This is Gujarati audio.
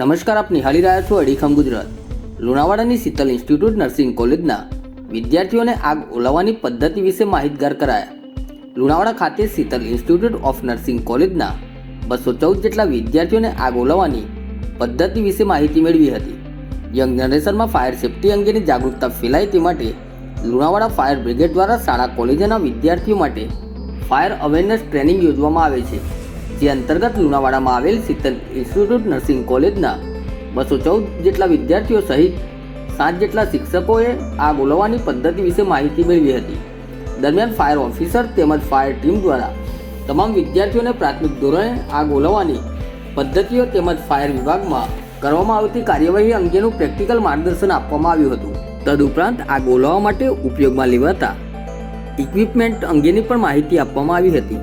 નમસ્કાર, આપ નિહાળી રહ્યા છો અડીખમ ગુજરાત. લુણાવાડાની શીતલ ઇન્સ્ટિટ્યૂટ નર્સિંગ કોલેજના વિદ્યાર્થીઓને આગ ઓલાવવાની પદ્ધતિ વિશે માહિતગાર કરાયા. લુણાવાડા ખાતે શીતલ ઇન્સ્ટિટ્યૂટ ઓફ નર્સિંગ કોલેજના બસો ચૌદ જેટલા વિદ્યાર્થીઓને આગ ઓલાવવાની પદ્ધતિ વિશે માહિતી મેળવી હતી. યંગ જનરેશનમાં ફાયર સેફટી અંગેની જાગૃતતા ફેલાય તે માટે લુણાવાડા ફાયર બ્રિગેડ દ્વારા શાળા કોલેજના વિદ્યાર્થીઓ માટે ફાયર અવેરનેસ ટ્રેનિંગ યોજવામાં આવે છે. જે અંતર્ગત લુણાવાડામાં આવેલ શીતલ ઇન્સ્ટિટ્યૂટ નર્સિંગ કોલેજના બસો ચૌદ જેટલા વિદ્યાર્થીઓ સહિત સાત જેટલા શિક્ષકોએ આગ ઓલવવાની પદ્ધતિ વિશે માહિતી મેળવી હતી. દરમિયાન ફાયર ઓફિસર તેમજ ફાયર ટીમ દ્વારા તમામ વિદ્યાર્થીઓને પ્રાથમિક ધોરણે આગ ઓલવવાની પદ્ધતિઓ તેમજ ફાયર વિભાગમાં કરવામાં આવતી કાર્યવાહી અંગેનું પ્રેક્ટિકલ માર્ગદર્શન આપવામાં આવ્યું હતું. તદુપરાંત આગ ઓલવવા માટે ઉપયોગમાં લેવાતા ઇક્વિપમેન્ટ અંગેની પણ માહિતી આપવામાં આવી હતી.